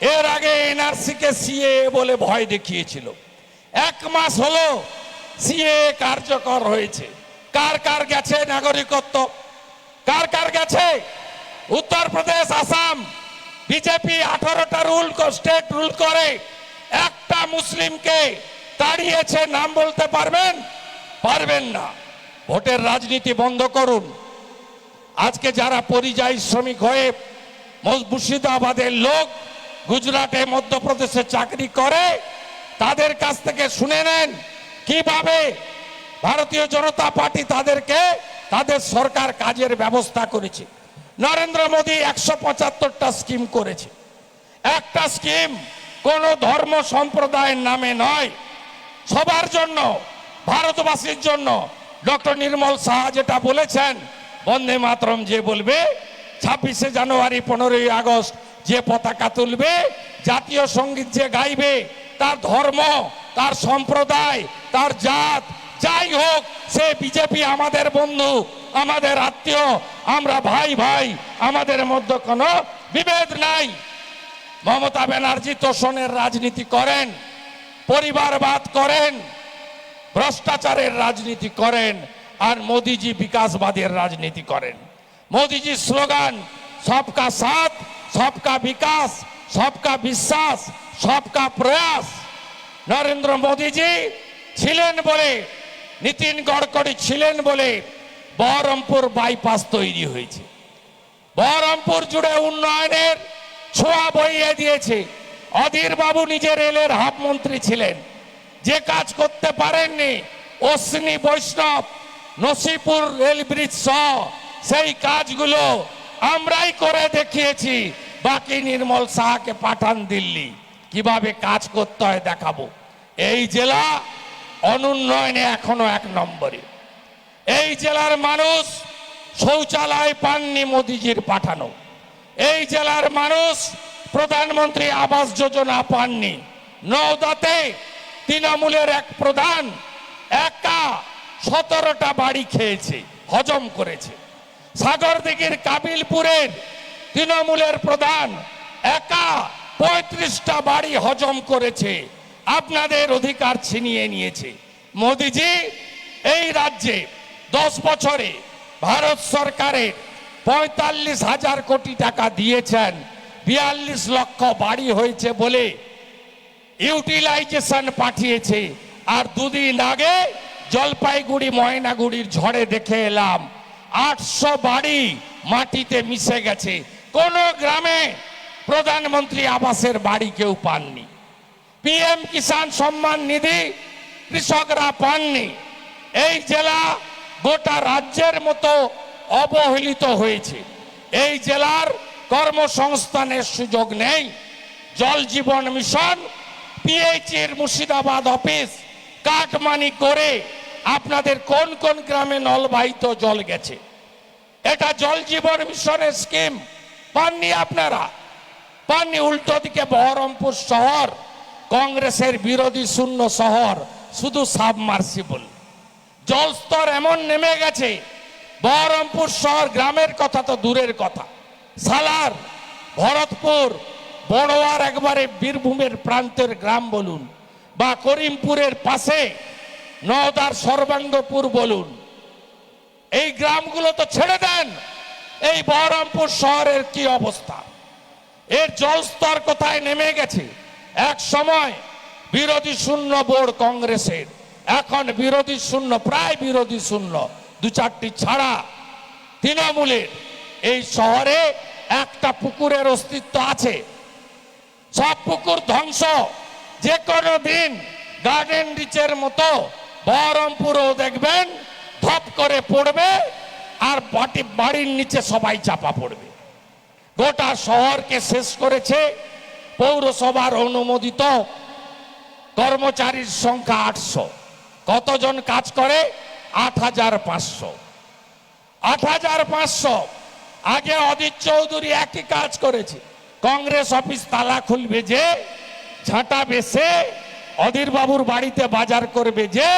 এর আগে এনআরসি কে সিএ বলে ভয় দেখিয়েছিল। এক মাস হলো সিএ কার্যকর হয়েছে। কার কার গেছে নাগরিকত্ব? কার কার গেছে? উত্তরপ্রদেশ, আসাম, বিজেপি আঠারোটা রুল স্টেট রুল করে একটা মুসলিমকে তাড়িয়েছে, নাম বলতে পারবেন? পারবেন না। ভোটের রাজনীতি বন্ধ করুন। আজকে যারা পরিযায়ী শ্রমিক হয়ে মুর্শিদাবাদের লোক গুজরাটে মধ্যপ্রদেশে চাকরি করে, তাদের কাছ থেকে শুনে নেন কীভাবে ভারতীয় জনতা পার্টি তাদেরকে তাদের সরকার কাজের ব্যবস্থা করেছে। নরেন্দ্র মোদী একশো পঁচাত্তরটা স্কিম করেছে। একটা স্কিম কোন ধর্ম সম্প্রদায়ের নামে নয়। সবার জন্য, ভারতবাসীর জন্য। ডক্টর নির্মল সাহা যেটা বলেছেন, বন্দে মাতরম যে বলবে, ছাব্বিশে জানুয়ারি, পনেরোই আগস্ট যে পতাকা তুলবে, জাতীয় সংগীত যে গাইবে, তার ধর্ম, তার সম্প্রদায়, তার জাত, যাই হোক, সে বিজেপি আমাদের বন্ধু, আমাদের আত্মীয়, আমরা ভাই ভাই, আমাদের মধ্যে কোনো বিভেদ নাই। মমতা ব্যানার্জি তোষণের রাজনীতি করেন, পরিবারবাদ করেন, ভ্রষ্টাচারের রাজনীতি করেন, আর মোদিজি বিকাশবাদের রাজনীতি করেন। মোদিজি স্লোগান, সবকা সাথ সবকা বিকাশ, সবকা বিশ্বাস, সবকা প্রয়াস। নরেন্দ্র মোদীজি ছিলেন বলে, নীতিন গডকরি ছিলেন বলে বহরমপুর বাইপাস তৈরি হয়েছে। বহরমপুর জুড়ে উন্নয়নের ছোঁয়া বইয়ে দিয়েছে। অধীর বাবু নিজে রেলের হাফ মন্ত্রী ছিলেন। যে কাজ করতে পারেননি, অশ্বিনী বৈষ্ণব, নসিপুর রেল ব্রিজ সহ সেই কাজগুলো আমরাই করে দেখিয়েছি। বাকি নির্মল সাহাকে পাঠান দিল্লি। কীভাবে কাজ করতে হয় দেখাবো। এই জেলা অনুন্নয়নে এখনও এক নম্বরে। এই জেলার মানুষ শৌচালয় পাননি মোদিজির পাঠানো। এই জেলার মানুষ প্রধানমন্ত্রী আবাস যোজনা পাননি। নওদাতে তৃণমূলের এক প্রধান একা সতেরোটা বাড়ি খেয়েছে, হজম করেছে। সাগরদিঘির কাবিলপুরের তৃণমূলের প্রধান একা পঁয়ত্রিশটা বাড়ি হজম করেছে, আপনাদের অধিকার ছিনিয়ে নিয়েছে। মোদিজি, এই রাজ্যে দশ বছরে ভারত সরকারের পঁয়তাল্লিশ হাজার কোটি টাকা দিয়েছেন, বিয়াল্লিশ লক্ষ বাড়ি হয়েছে বলে ইউটিলাইজেশন পাঠিয়েছে। আর দুদিন আগে জলপাইগুড়ি, ময়নাগুড়ির ঝড়ে দেখে এলাম আটশো বাড়ি মাটিতে মিশে গেছে। কোন গ্রামে প্রধানমন্ত্রী আবাসের বাড়ি কেউ পাননি। পিএম কিষাণ সম্মান নিধি কৃষকরা পাননি। এই জেলা গোটা রাজ্যের মতো অবহেলিত হয়েছে। এই জেলার কর্মসংস্থানের সুযোগ নেই। জল জীবন মিশন পিএইচির মুর্শিদাবাদ অফিস কাটমানি করে আপনাদের কোন কোন গ্রামে নলবাহিত জল গেছে? এটা জল জীবন মিশনের স্কিম পাননি আপনারা? পাননি উল্টো দিকে বহরমপুর শহর, কংগ্রেসের বিরোধী শূন্য শহর, শুধু সাবমার্সিবল। জলস্তর এমন নেমে গেছে, বহরমপুর শহর গ্রামের কথা তো দূরের কথা। সালার, ভরতপুর, বড়োয়ার একবারে বীরভূমের প্রান্তের গ্রাম বলুন, বা করিমপুরের পাশে নওদার সর্বাঙ্গপুর বলুন। এই গ্রামগুলো তো ছেড়ে দেন। এই বহরমপুর শহরের কি অবস্থা? এর জলস্তর কোথায় নেমে গেছে? এক সময় বিরোধী শূন্য বোর্ড কংগ্রেসের, এখন বিরোধী শূন্য, প্রায় বিরোধী শূন্য, দু চারটি ছাড়া তৃণমূলের। এই শহরে একটা পুকুরের অস্তিত্ব আছে। সব পুকুর ধ্বংস। যে কোনো দিন গার্ডেন রিচের মতো বহরমপুরও দেখবেন, ধপ করে পড়বে আর বাটি, বাড়ির নিচে সবাই চাপা পড়বে। গোটা শহরকে শেষ করেছে পৌরসভার অনুমোদিত কর্মচারীর সংখ্যা আটশো। কতজন কাজ করে? আট হাজার পাঁচশো। আট হাজার পাঁচশো। আগে অদিত চৌধুরী একই কাজ করেছে। কংগ্রেস অফিস তালা খুলবে যে, ঝাঁটা বেসে অধীর বাবুর বাড়িতে বাজার করবে যে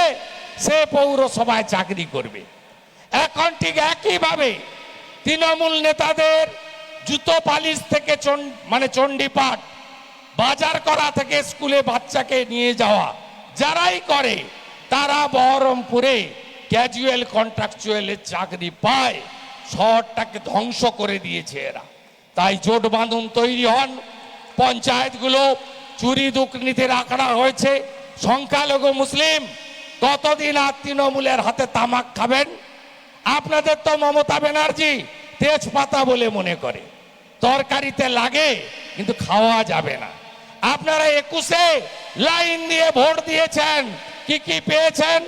সে পৌরসভায় চাকরি করবে। এখন ঠিক একইভাবে তৃণমূল নেতাদের জুতো পালিশ থেকে মানে চণ্ডীপাঠ, বাজার করা থেকে স্কুলে বাচ্চাকে নিয়ে যাওয়া, যারাই করে, তারা বহরমপুরে ক্যাজুয়াল কন্ট্রাকচুয়ালের চাকরি পায়, শহরটাকে ধ্বংস করে দিয়েছে এরা। তাই জোট বাঁধন তৈরি হন, পঞ্চায়েতগুলো চুরি দুর্নীতির আঁকড়া হয়েছে। সংখ্যালঘু মুসলিম কতদিন আর তৃণমূলের হাতে তামাক খাবেন। আপনাদের তো মমতা ব্যানার্জি তেজপাতা বলে মনে করে। তরকারিতে লাগে, কিন্তু খাওয়া যাবে না। আপনারা একুশে লাইন দিয়ে ভোট দিয়েছেন। কি কি পেয়েছেন?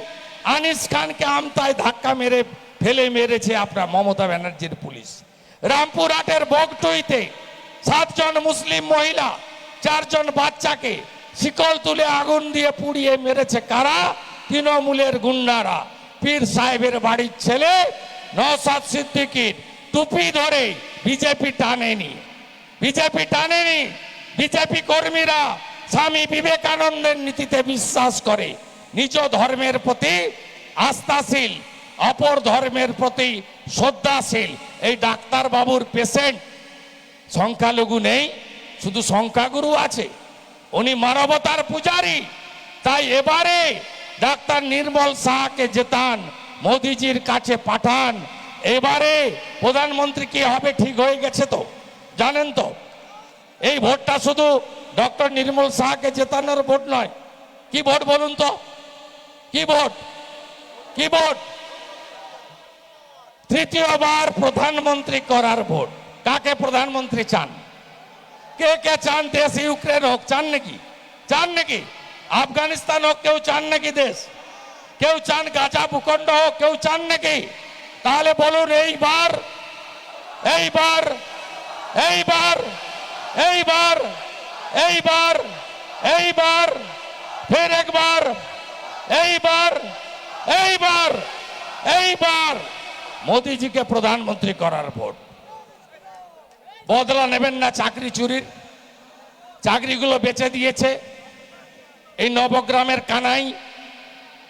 আনিস খানকে আমতায় ধাক্কা মেরে ফেলে মেরেছে আপনার মমতা ব্যানার্জির পুলিশ। রামপুরহাটের বগটুইতে সাতজন মুসলিম মহিলা চারজন বাচ্চাকে শিকল তুলে আগুন দিয়ে পুড়িয়ে মেরেছে কারা? তৃণমূলের গুন্ডারা। পীর সাহেবের বাড়ির ছেলে নসাদ সিদ্দিকির টুপি ধরে বিজেপি টানেনি। বিজেপি টানেনি। বিজেপি কর্মীরা স্বামী বিবেকানন্দের নীতিতে বিশ্বাস করে। নিজ ধর্মের প্রতি আস্থাশীল, অপর ধর্মের প্রতি শ্রদ্ধাশীল। এই ডাক্তার বাবুর পেশেন্ট সংখ্যালঘু নেই। শুধু সংখ্যাগুরু আছে। উনি মানবতার পূজারী। তাই এবারে ডাক্তার নির্মল শাহকে জেতান, মোদিজির কাছে পাঠান। এবারে প্রধানমন্ত্রী কি হবে ঠিক হয়ে গেছে তো? জানেন তো? এই ভোটটা শুধু ডক্টর নির্মল শাহকে জেতানোর ভোট নয়। কি ভোট বলুন তো? কি ভোট? কি ভোট? তৃতীয়বার প্রধানমন্ত্রী করার ভোট। কাকে প্রধানমন্ত্রী চান? কে কে চান দেশ ইউক্রেন হোক, চান নাকি? চান নাকি? আফগানিস্তান হোক, কেউ চান নাকি দেশ? কেউ চান গাজা ভূখণ্ড হোক, কেউ চান নাকি? তাহলে বলুন এইবার এইবার এইবার এইবার এইবার এইবার, ফের একবার, এইবার এইবার এইবার। মোদিজিকে প্রধানমন্ত্রী করার ভোট। বদলা নেবেন না চাকরি চুরির। চাকরিগুলো বেচে দিয়েছে। এই নবগ্রামের কানাই,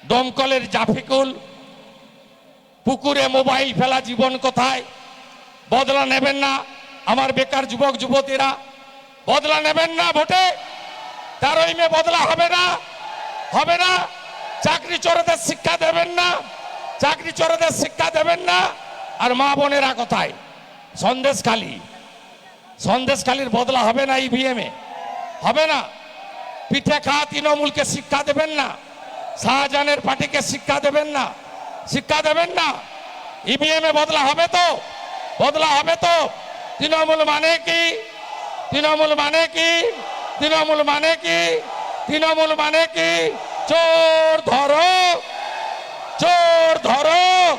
দমকলের জাফিকুল, পুকুরে মোবাইল ফেলা জীবন কোথায়? বদলা নেবেন না আমার বেকার যুবক যুবতীরা। বদলা নেবেন না ভোটে। তেরোই মে বদলা হবে না। হবে না। চাকরি চোরদের শিক্ষা দেবেন না। চাকরি চোরদের শিক্ষা দেবেন না। আর মা বোনেরা কোথায়? সন্দেশখালী সন্দেশখালীর বদলা হবে না ইভিএমে হবে না। পিঠে খাওয়া তৃণমূলকে শিক্ষা দেবেন না। শাহজাহানের পার্টিকে শিক্ষা দেবেন না। শিক্ষা দেবেন না। ইভিএমে বদলা হবে তো? বদলা হবে তো? তৃণমূল মানে কি? তৃণমূল মানে কি? তৃণমূল মানে কি? তৃণমূল মানে কি? চোর ধরো। চোর ধরো।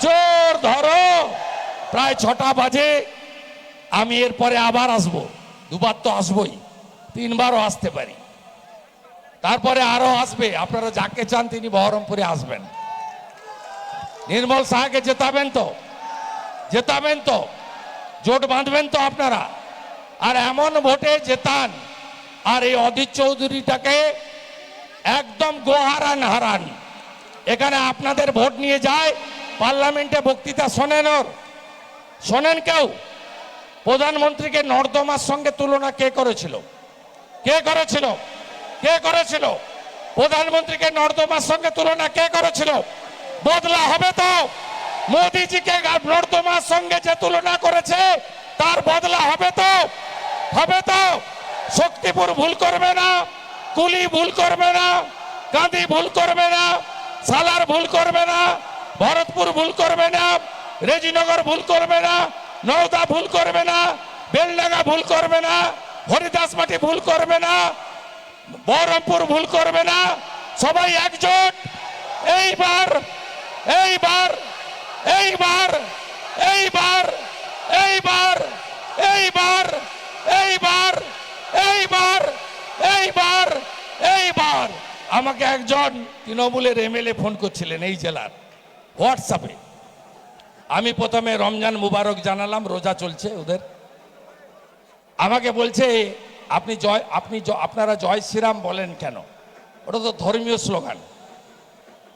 চোর ধরো। প্রায় ছটা বাজে। আমি এরপরে আবার আসব। দুবার তো আসবই। তিনবারও আসতে পারি। তারপরে আরও আসবে। আপনারা যাকে চান তিনি বহরমপুরে আসবেন। নির্মল শাহকে জেতাবেন তো? জেতাবেন তো? জোট বাঁধবেন তো আপনারা? আর এমন ভোটে জেতান, আর এই অধীর চৌধুরীটাকে একদম গোহারান হারান। এখানে আপনাদের ভোট নিয়ে যায়। পার্লামেন্টে বক্তৃতা শোনেন ওর। শোনেন কেউ? প্রধানমন্ত্রীকে নর্দমার সঙ্গে তুলনা কে করেছিল? কে করেছিল? কে করেছিল? প্রধানমন্ত্রীকে নর্দমার সঙ্গে তুলনা কে করেছিল? বদলা হবে তো। মোদিজিকে নর্দমার সঙ্গে যে তুলনা করেছে, তার বদলা হবে তো। হবে তো। শক্তিপুর ভুল করবে না, কুলি ভুল করবে না কাঁদি ভুল করবে না, সালার ভুল করবে না, ভরতপুর ভুল করবে না, রেজিনগর ভুল করবে না নওদা ভুল করবে না, বেলডাঙ্গা ভুল করবে না, হরিদাস মাটি ভুল করবে না, বহরমপুর ভুল করবে না, সবাই একজোট। এইবার এইবার এইবার এইবার এইবার এইবার এইবার এইবার এইবার এইবার। আমাকে একজন তৃণমূলের এমএলএ ফোন করছিলেন এই জেলার, হোয়াটসঅ্যাপে। আমি প্রথমে রমজান মুবারক জানালাম, রোজা চলছে ওদের। আমাকে বলছে, আপনি জয়, আপনি আপনারা জয় শ্রীরাম বলেন কেন? ওটা তো ধর্মীয় স্লোগান।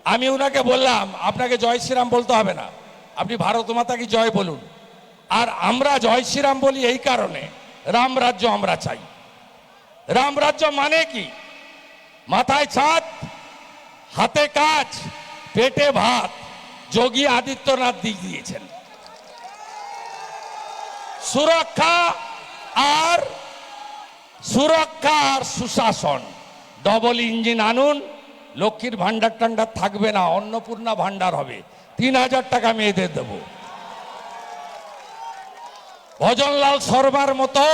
আমি ওনাকে বললাম, আপনাকে জয় শ্রীরাম বলতে হবে না। আপনি ভারত মাতাকে জয় বলুন? আর আমরা জয় শ্রীরাম বলি এই কারণে, রাম রাজ্য আমরা চাই। রামরাজ্য মানে কি? মাথায় ছাদ, হাতে কাজ, পেটে ভাত। যোগী আদিত্যনাথ দিক দিয়েছেন। সুরক্ষা আর সুরক্ষা আর সুশাসন। ডবল ইঞ্জিন আনুন, লক্ষ্মীর ভান্ডার টান্ডার থাকবে না, অন্নপূর্ণা ভান্ডার হবে। তিন হাজার টাকা মেয়েদের দেব। ভজনলাল শর্মার মতো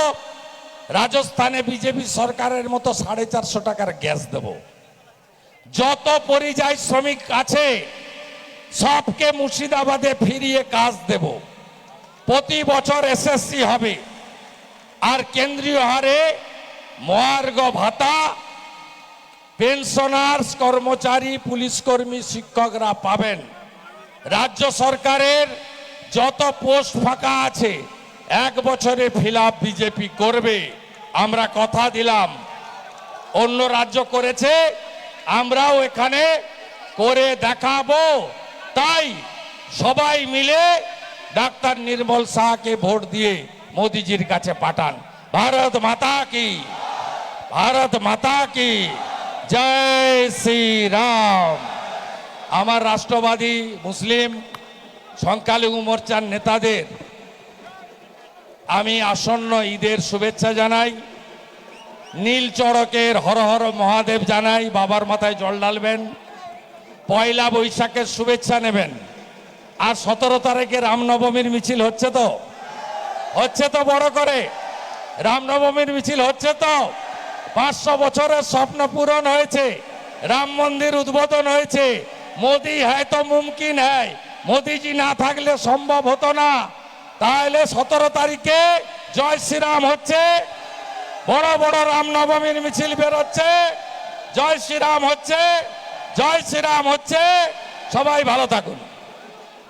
রাজস্থানে বিজেপি সরকারের মতো সাড়ে চারশো টাকার গ্যাস দেব। যত পরিযায়ী শ্রমিক আছে সবকে মুর্শিদাবাদে ফিরিয়ে কাজ দেব। প্রতি বছর এসএসসি হবে। আর কেন্দ্রীয় হারে মহার্ঘ ভাতা, পেনশনার্স কর্মচারী, পুলিশকর্মী, শিক্ষকরা পাবেন। রাজ্য সরকারের যত পোস্ট ফাঁকা আছে, এক বছরে ফিল বিজেপি করবে। আমরা কথা দিলাম। অন্য রাজ্য করেছে, আমরাও এখানে করে দেখাবো। তাই সবাই মিলে ডাক্তার নির্মল শাহকে ভোট দিয়ে মোদিজির কাছে পাঠান। ভারত মাতা কি? ভারত মাতা কি? জয় শ্রী রাম আমার রাষ্ট্রবাদী মুসলিম সংখ্যালঘু মোর্চার নেতাদের আমি আসন্ন ঈদের শুভেচ্ছা জানাই। নীল চড়কের হর হর মহাদেব জানাই, বাবার মাথায় জল ঢালবেন। পয়লা বৈশাখের শুভেচ্ছা নেবেন। আর সতেরো তারিখে রামনবমীর মিছিল হচ্ছে তো? হচ্ছে তো বড় করে। রামনবমীর মিছিল হচ্ছে তো? পাঁচশো বছরের স্বপ্ন পূরণ হয়েছে। রাম মন্দির উদ্বোধন হয়েছে। মোদি হ্যায় তো মুমকিন হ্যায়। মোদিজি না থাকলে সম্ভব হতো না। তাহলে সতেরো তারিখে জয় শ্রীরাম হচ্ছে। বড় বড় রামনবমীর মিছিল বেরোচ্ছে। জয় শ্রীরাম হচ্ছে। জয় শ্রীরাম হচ্ছে সবাই ভালো থাকুন।